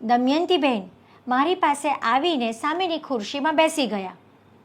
દમયંતીબેન, મારી પાસે આવીને સામેની ખુરશીમાં બેસી ગયા.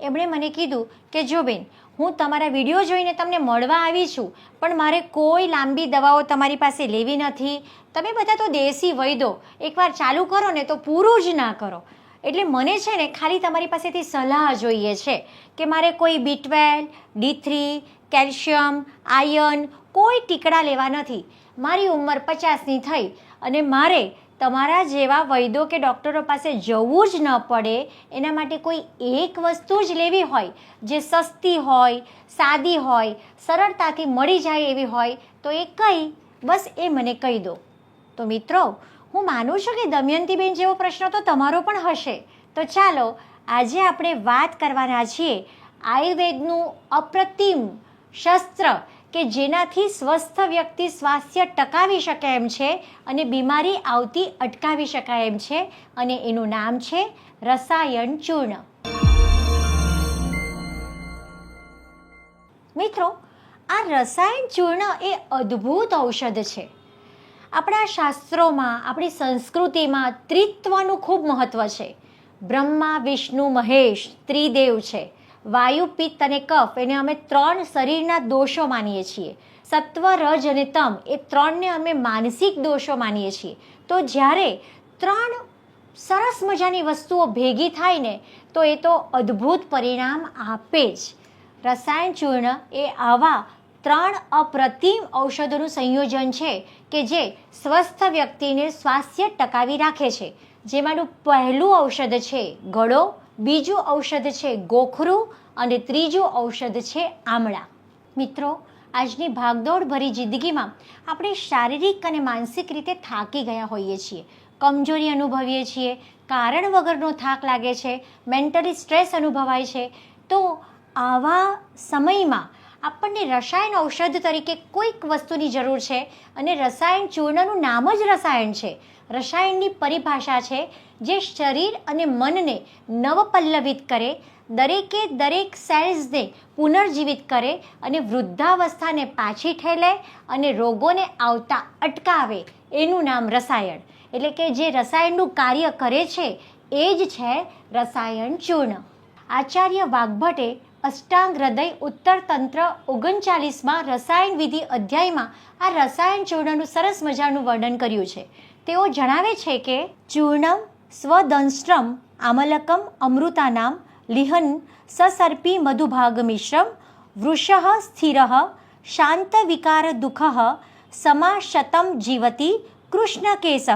એમણે મને કીધું કે, જો બેન, હું તમારા વીડિયો જોઈને તમને મળવા આવી છું, પણ મારે કોઈ લાંબી દવાઓ તમારી પાસે લેવી નથી. તમે બધા તો દેશી વૈદો. એકવાર ચાલુ કરો ને તો પૂરું જ ના કરો. એટલે મને છે ને ખાલી તમારી પાસેથી સલાહ જોઈએ છે કે મારે કોઈ B twelve D three calcium, iron કોઈ ટીકડા લેવા નથી. મારી ઉંમર પચાસની થઈ અને મારે તમારા જેવા વૈદો કે ડૉક્ટરો પાસે જવું જ ન પડે, એના માટે કોઈ એક વસ્તુ જ લેવી હોય, જે સસ્તી હોય, સાદી હોય, સરળતાથી મળી જાય એવી હોય, તો એ કઈ? બસ એ મને કહી દો. તો મિત્રો, હું માનું છું કે દમયંતીબેન જેવો પ્રશ્ન તો તમારો પણ હશે. તો ચાલો, આજે આપણે વાત કરવાના છીએ આયુર્વેદનું અપ્રતિમ શસ્ત્ર કે જેનાથી સ્વસ્થ વ્યક્તિ સ્વાસ્થ્ય ટકાવી શકે એમ છે અને બીમારી આવતી અટકાવી શકાય એમ છે અને એનું નામ છે રસાયણ ચૂર્ણ. મિત્રો, આ રસાયણ ચૂર્ણ એ અદ્ભુત ઔષધ છે. આપણા શાસ્ત્રોમાં, આપણી સંસ્કૃતિમાં ત્રિત્વનું ખૂબ મહત્ત્વ છે. બ્રહ્મા, વિષ્ણુ, મહેશ, ત્રિદેવ છે. વાયુ, પિત્ત અને કફ એને અમે ત્રણ શરીરના દોષો માનીએ છીએ. સત્વ, રજ અને તમ એ ત્રણને અમે માનસિક દોષો માનીએ છીએ. તો જ્યારે ત્રણ સરસ મજાની વસ્તુઓ ભેગી થાય ને, તો એ તો અદ્ભુત પરિણામ આપે જ. રસાયણ ચૂર્ણ એ આવા ત્રણ અપ્રતિમ ઔષધોનું સંયોજન છે કે જે સ્વસ્થ વ્યક્તિને સ્વાસ્થ્ય ટકાવી રાખે છે. જેમાંનું પહેલું ઔષધ છે ગળો બીજું ઔષધ છે ગોખરું અને ત્રીજું ઔષધ છે આમળા. મિત્રો, આજની ભાગદોડ ભરી જિંદગીમાં આપણે શારીરિક અને માનસિક રીતે થાકી ગયા હોઈએ છીએ. કમજોરી અનુભવીએ છીએ, કારણ વગરનો થાક લાગે છે મેન્ટલી સ્ટ્રેસ અનુભવાય છે. તો આવા સમયમાં આપણને રસાયણ ઔષધ તરીકે કોઈક વસ્તુની જરૂર છે અને રસાયણ ચૂર્ણનું નામ જ રસાયણ છે. રસાયણની પરિભાષા છે જે શરીર અને મનને નવપલ્લવિત કરે, દરેકે દરેક સેલ્સને પુનર્જીવિત કરે અને વૃદ્ધાવસ્થાને પાછી ઠેલે અને રોગોને આવતા અટકાવે, એનું નામ રસાયણ. એટલે કે જે રસાયણનું કાર્ય કરે છે, એ જ છે રસાયણ ચૂર્ણ. આચાર્ય વાઘભટ્ટે અષ્ટાંગ હૃદય ઉત્તર તંત્ર ઓગણચાલીસમાં રસાયણ વિધિ અધ્યાયમાં આ રસાયણ ચૂર્ણનું સરસ મજાનું વર્ણન કર્યું છે. તેઓ જણાવે છે કે ચૂર્ણમ સ્વદંશ્રમ આમલકમ, અમૃતાનામ, લિહન, સસર્પી મધુભાગ મિશ્રમ વૃષઃ, સ્થિર શાંત વિકાર દુઃખ, સમાશતમ જીવતી કૃષ્ણકેશ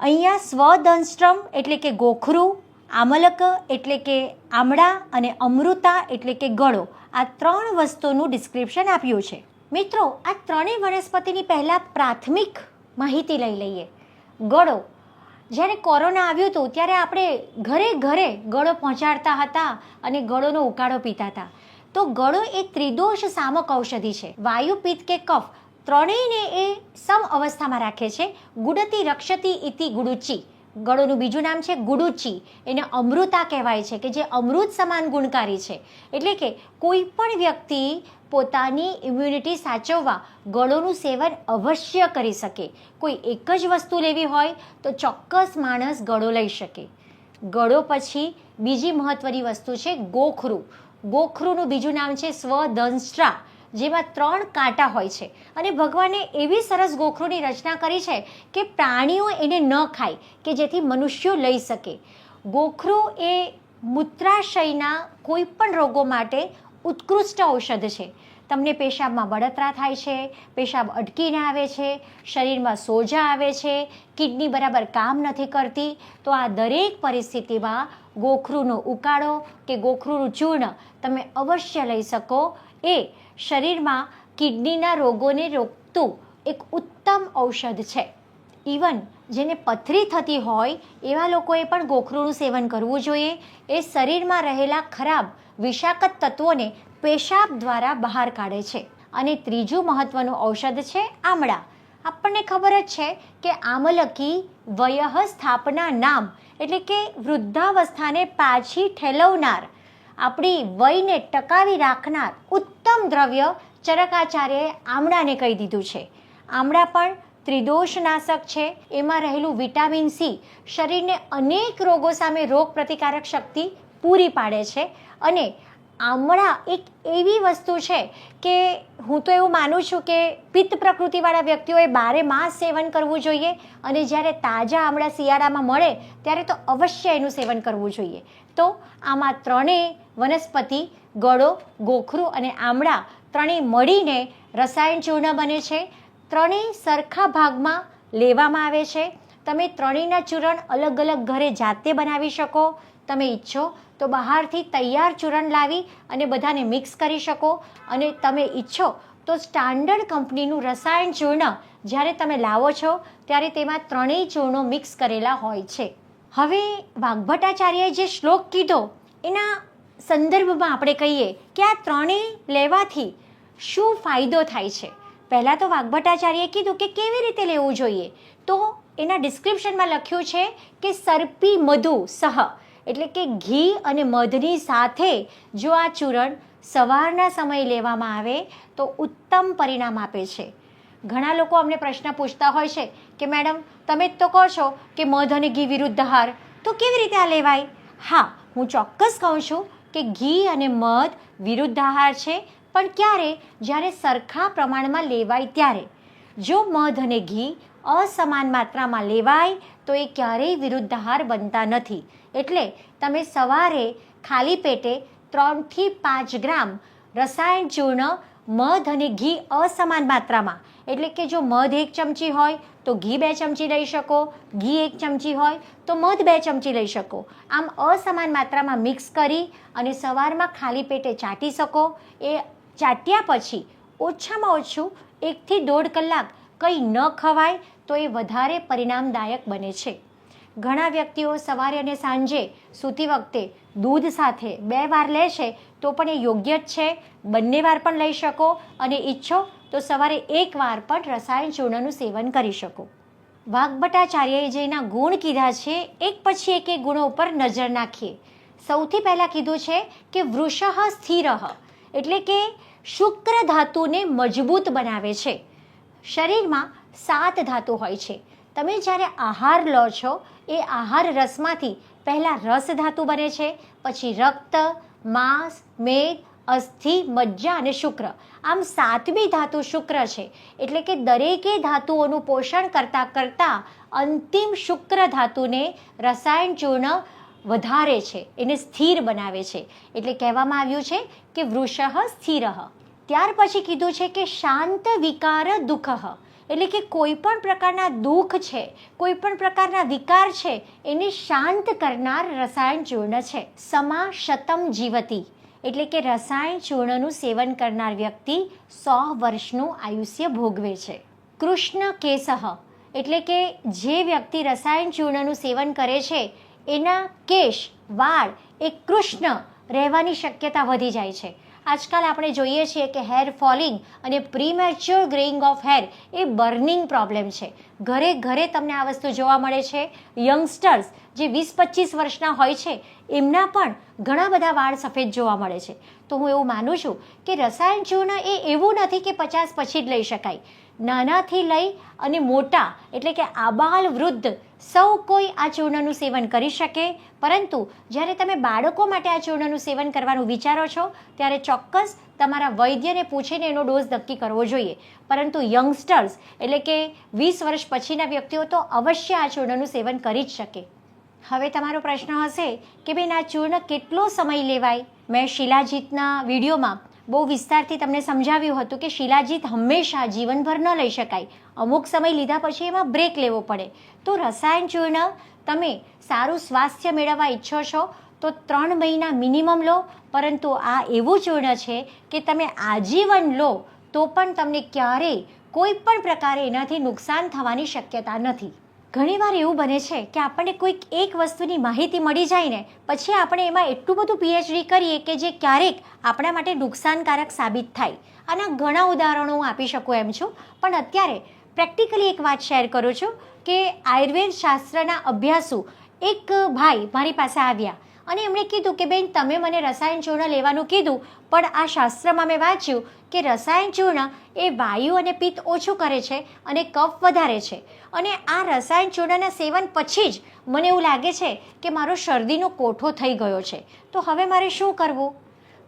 અહીંયા સ્વદંશ્રમ એટલે કે ગોખરું આમલક એટલે કે આમળા અને અમૃતા એટલે કે ગળો આ ત્રણ વસ્તુનું ડિસ્ક્રિપ્શન આપ્યું છે. મિત્રો, આ ત્રણેય વનસ્પતિની પહેલાં પ્રાથમિક માહિતી લઈ લઈએ. ગળો, જ્યારે કોરોના આવ્યું હતું ત્યારે આપણે ઘરે ઘરે ગળો પહોંચાડતા હતા અને ગળોનો ઉકાળો પીતા હતા. તો ગળો એ ત્રિદોષ સામક ઔષધિ છે. વાયુ પિત્ત કે કફ ત્રણેયને એ સમ અવસ્થામાં રાખે છે. ગુડતી, રક્ષતી, ઇતિ ગુડુચી ગળોનું બીજું નામ છે ગુડુચી. એને અમૃતા કહેવાય છે, કે જે અમૃત સમાન ગુણકારી છે. એટલે કે કોઈ પણ વ્યક્તિ પોતાની ઇમ્યુનિટી સાચવવા ગળોનું સેવન અવશ્ય કરી શકે. કોઈ એક જ વસ્તુ લેવી હોય તો ચોક્કસ માણસ ગળો લઈ શકે. ગળો પછી બીજી મહત્ત્વની વસ્તુ છે ગોખરું. ગોખરુંનું બીજું નામ છે સ્વદંષ્ટ્રા જેમાં ત્રણ કાંટા હોય છે. અને ભગવાને એવી સરસ ગોખરોની રચના કરી છે કે પ્રાણીઓ એને ન ખાય, કે જેથી મનુષ્યો લઈ શકે. ગોખરો એ મૂત્રાશયના કોઈ પણ રોગો માટે ઉત્કૃષ્ટ ઔષધ છે. તમને પેશાબમાં બળતરા થાય છે, પેશાબ અટકીને આવે છે, શરીરમાં સોજા આવે છે, કિડની બરાબર કામ નથી કરતી, તો આ દરેક પરિસ્થિતિમાં ગોખરુનો ઉકાળો કે ગોખરુનું ચૂર્ણ તમે અવશ્ય લઈ શકો. એ શરીરમાં કિડનીના રોગોને રોકતું એક ઉત્તમ ઔષધ છે. ઇવન જેને પથરી થતી હોય એવા લોકોએ પણ ગોખરુનું સેવન કરવું જોઈએ. એ શરીરમાં રહેલા ખરાબ, વિષાકત તત્વોને પેશાબ દ્વારા બહાર કાઢે છે. અને ત્રીજું મહત્ત્વનું ઔષધ છે આમળા. આપણને ખબર જ છે કે આમલકી વયહ સ્થાપના નામ એટલે કે વૃદ્ધાવસ્થાને પાછી ઠેલવનાર, આપણી વયને ટકાવી રાખનાર ઉત્તમ દ્રવ્ય ચરકાચાર્યએ આમળાને કહી દીધું છે. આમળા પણ ત્રિદોષનાશક છે. એમાં રહેલું વિટામિન સી શરીરને અનેક રોગો સામે રોગ પ્રતિકારક શક્તિ પૂરી પાડે છે અને આમળા એક એવી વસ્તુ છે કે હું તો એવું માનું છું કે પિત્ત પ્રકૃતિવાળા વ્યક્તિઓએ બારે માસ સેવન કરવું જોઈએ અને જ્યારે તાજા આમળા શિયાળામાં મળે ત્યારે તો અવશ્ય એનું સેવન કરવું જોઈએ. તો આમાં ત્રણેય વનસ્પતિ, ગળો, ગોખરું અને આમળા ત્રણેય મળીને રસાયણ ચૂર્ણ બને છે. ત્રણેય સરખા ભાગમાં લેવામાં આવે છે. તમે ત્રણેયના ચૂરણ અલગ અલગ ઘરે જાતે બનાવી શકો. તમે ઈચ્છો તો બહારથી તૈયાર ચૂરણ લાવી અને બધાને મિક્સ કરી શકો. અને તમે ઈચ્છો તો સ્ટાન્ડર્ડ કંપનીનું રસાયણ ચૂર્ણ જ્યારે તમે લાવો છો, ત્યારે તેમાં ત્રણેય ચૂર્ણો મિક્સ કરેલા હોય છે. હવે વાઘભટ્ટાચાર્યએ જે શ્લોક કીધો, એના સંદર્ભમાં આપણે કહીએ કે આ ત્રણેય લેવાથી શું ફાયદો થાય છે? પહેલાં તો વાઘભટ્ટાચાર્યએ કીધું કે કેવી રીતે લેવું જોઈએ? તો એના ડિસ્ક્રિપ્શનમાં લખ્યું છે કે સર્પી મધુ સહ. એટલે કે ઘી અને મધની સાથે જો આ ચૂરણ સવારના સમયે લેવામાં આવે તો ઉત્તમ પરિણામ આપે છે. ઘણા લોકો અમને પ્રશ્ન પૂછતા હોય છે કે મેડમ, તમે જ તો કહો છો કે મધ અને ઘી વિરુદ્ધ હાર તો કેવી રીતે આ લેવાય? હા, હું ચોક્કસ કહું છું કે ઘી અને મધ વિરુદ્ધ આહાર છે, પણ ક્યારે? જ્યારે સરખા પ્રમાણમાં લેવાય ત્યારે. જો મધ અને ઘી અસમાન માત્રામાં લેવાય, તો એ ક્યારેય વિરુદ્ધ આહાર બનતા નથી. એટલે તમે સવારે ખાલી પેટે ત્રણથી પાંચ ગ્રામ રસાયણ ચૂર્ણ, મધ અને ઘી અસમાન માત્રામાં. એટલે કે જો મધ એક ચમચી હોય, તો ઘી બે ચમચી લઈ શકો. ઘી એક ચમચી હોય, તો મધ બે ચમચી લઈ શકો. આમ અસમાન માત્રામાં મિક્સ કરી અને સવારમાં ખાલી પેટે ચાટી શકો. એ ચાટ્યા પછી ઓછામાં ઓછું એકથી દોઢ કલાક કંઈ ન ખવાય, તો એ વધારે પરિણામદાયક બને છે. ઘણા વ્યક્તિઓ સવારે અને સાંજે સૂતી વખતે દૂધ સાથે બે વાર લે છે તો પણ એ યોગ્ય જ છે. બંને વાર પણ લઈ શકો અને ઈચ્છો તો સવારે એક વાર પણ રસાયણ ચૂર્ણનું સેવન કરી શકો. વાઘભટ્ટાચાર્યએ જેના ગુણ કીધા છે, એક પછી એક એ ગુણો ઉપર નજર નાખીએ. સૌથી પહેલાં કીધું છે કે વૃષહ સ્થિર એટલે કે શુક્ર ધાતુને મજબૂત બનાવે છે. શરીરમાં સાત ધાતુ હોય છે. તમે જ્યારે આહાર લો છો એ આહાર રસમાંથી પહેલાં રસ ધાતુ બને છે, પછી રક્ત, માંસ મેદ અસ્થિ, મજ્જા અને શુક્ર. આમ સાતમી ધાતુ શુક્ર છે, એટલે કે દરેકે ધાતુઓનું પોષણ કરતાં કરતાં અંતિમ શુક્ર ધાતુને રસાયણ ચૂર્ણ વધારે છે, એને સ્થિર બનાવે છે. એટલે કહેવામાં આવ્યું છે કે વૃષઃ સ્થિર. ત્યાર પછી કીધું છે કે શાંત વિકાર દુઃખ. એટલે કે કોઈ પણ પ્રકારના દુઃખ છે, કોઈ પણ પ્રકારના વિકાર છે, એને શાંત કરનાર રસાયણ ચૂર્ણ છે. સમા શતમ જીવતી. એટલે કે રસાયણ ચૂર્ણનું સેવન કરનાર વ્યક્તિ સો વર્ષનું આયુષ્ય ભોગવે છે. કૃષ્ણ કેસહ. એટલે કે જે વ્યક્તિ રસાયણ ચૂર્ણનું સેવન કરે છે, એના કેશ, વાળ એ કૃષ્ણ રહેવાની શક્યતા વધી જાય છે. આજકાલ આપણે જોઈએ છીએ કે હેર ફોલિંગ અને પ્રીમેચ્યોર ગ્રેઇંગ ઓફ હેર એ બર્નિંગ પ્રોબ્લેમ છે. ઘરે ઘરે તમને આ વસ્તુ જોવા મળે છે. યંગસ્ટર્સ જે વીસ પચીસ વર્ષના હોય છે, એમના પણ ઘણા બધા વાળ સફેદ જોવા મળે છે. તો હું એવું માનું છું કે રસાયણ ચૂર્ણ એ એવું નથી કે પચાસ પછી જ લઈ શકાય. નાનાથી લઈ અને મોટા, એટલે કે આબાલ વૃદ્ધ, સૌ કોઈ આ ચૂર્ણનું સેવન કરી શકે. પરંતુ જ્યારે તમે બાળકો માટે આ ચૂર્ણનું સેવન કરવાનું વિચારો છો, ત્યારે ચોક્કસ તમારા વૈદ્યને પૂછીને એનો ડોઝ નક્કી કરવો જોઈએ. પરંતુ યંગસ્ટર્સ એટલે કે વીસ વર્ષ પછીના વ્યક્તિઓ તો અવશ્ય આ ચૂર્ણનું સેવન કરી જ શકે. હવે તમારો પ્રશ્ન હશે કે બેન, આ ચૂર્ણ કેટલો સમય લેવાય? મેં શિલાજીતના વિડીયોમાં બહુ વિસ્તારથી તમને સમજાવ્યું હતું કે શિલાજીત હંમેશા જીવનભર ન લઈ શકાય. અમુક સમય લીધા પછી એમાં બ્રેક લેવો પડે. તો રસાયણ ચૂર્ણ તમે સારું સ્વાસ્થ્ય મેળવવા ઈચ્છો છો, તો ત્રણ મહિના મિનિમમ લો, પરંતુ આ એવું ચૂર્ણ છે કે તમે આજીવન લો, તો પણ તમને ક્યારેય કોઈ પણ પ્રકારે એનાથી નુકસાન થવાની શક્યતા નથી. ઘણીવાર એવું બને છે કે આપણને કોઈક એક વસ્તુની માહિતી મળી જાય ને, પછી આપણે એમાં એટલું બધું પીએચડી કરીએ કે જે ક્યારેક આપણા માટે નુકસાનકારક સાબિત થાય. આના ઘણા ઉદાહરણો હું આપી શકું એમ છું. પણ અત્યારે પ્રેક્ટિકલી એક વાત શેર કરું છું કે આયુર્વેદ શાસ્ત્રના અભ્યાસુ એક ભાઈ મારી પાસે આવ્યા. અને એમણે કીધું કે, બેન, તમે મને રસાયણ ચૂર્ણ લેવાનું કીધું, પણ આ શાસ્ત્રમાં મેં વાંચ્યું કે રસાયણ ચૂર્ણ એ વાયુ અને પિત્ત ઓછું કરે છે અને કફ વધારે છે. અને આ રસાયણ ચૂર્ણના સેવન પછી જ મને એવું લાગે છે કે મારો શરદીનો કોઠો થઈ ગયો છે. તો હવે મારે શું કરવું?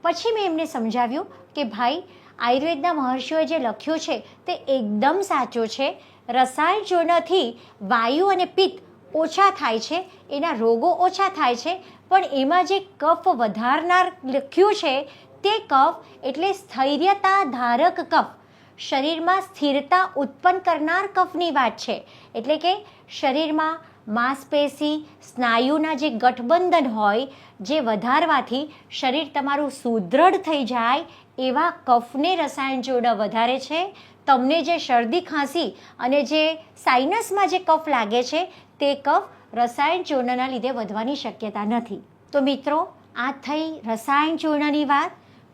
પછી મેં એમને સમજાવ્યું કે, ભાઈ, આયુર્વેદના મહર્ષિઓએ જે લખ્યું છે તે એકદમ સાચું છે. રસાયણ ચૂર્ણથી વાયુ અને પિત્ત ઓછા થાય છે, એના રોગો ઓછા થાય છે, પણ એમાં જે કફ વધારનાર લખ્યું છે, તે કફ એટલે સ્થૈર્યતા ધારક કફ. શરીરમાં સ્થિરતા ઉત્પન્ન કરનાર કફની વાત છે. એટલે કે શરીરમાં માંસપેશી, સ્નાયુના જે ગઠબંધન હોય, જે વધારવાથી શરીર તમારું સુદૃઢ થઈ જાય, એવા કફને રસાયણ જોડા વધારે છે. તમને જે શરદી, ખાંસી અને જે સાઇનસમાં જે કફ લાગે છે તે કફ રસાયણ ચૂર્ણના લીધે વધવાની શક્યતા નથી. તો મિત્રો, આ થઈ રસાયણ ચૂર્ણની વાત.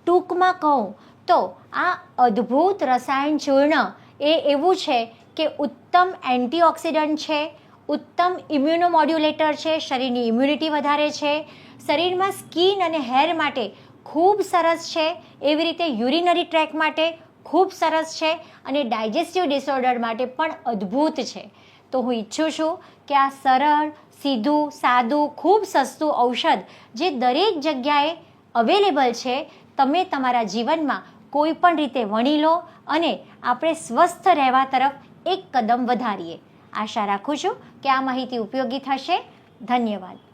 ટૂંકમાં કહું તો આ અદ્ભુત રસાયણ ચૂર્ણ એ એવું છે કે ઉત્તમ એન્ટીઓક્સિડન્ટ છે, ઉત્તમ ઇમ્યુનોમોડ્યુલેટર છે, શરીરની ઇમ્યુનિટી વધારે છે, શરીરમાં સ્કિન અને હેર માટે ખૂબ સરસ છે, એવી રીતે યુરિનરી ટ્રેક માટે ખૂબ સરસ છે અને ડાયજેસ્ટિવ ડિસઓર્ડર માટે પણ અદ્ભુત છે. તો હું ઈચ્છું છું કે આ સરળ, સીધું, સાદું, ખૂબ સસ્તું ઔષધ જે દરેક જગ્યાએ અવેલેબલ છે, તમે તમારા જીવનમાં કોઈ પણ રીતે વણી લો અને આપણે સ્વસ્થ રહેવા તરફ એક કદમ વધારીએ. આશા રાખું છું કે આ માહિતી ઉપયોગી થશે. ધન્યવાદ.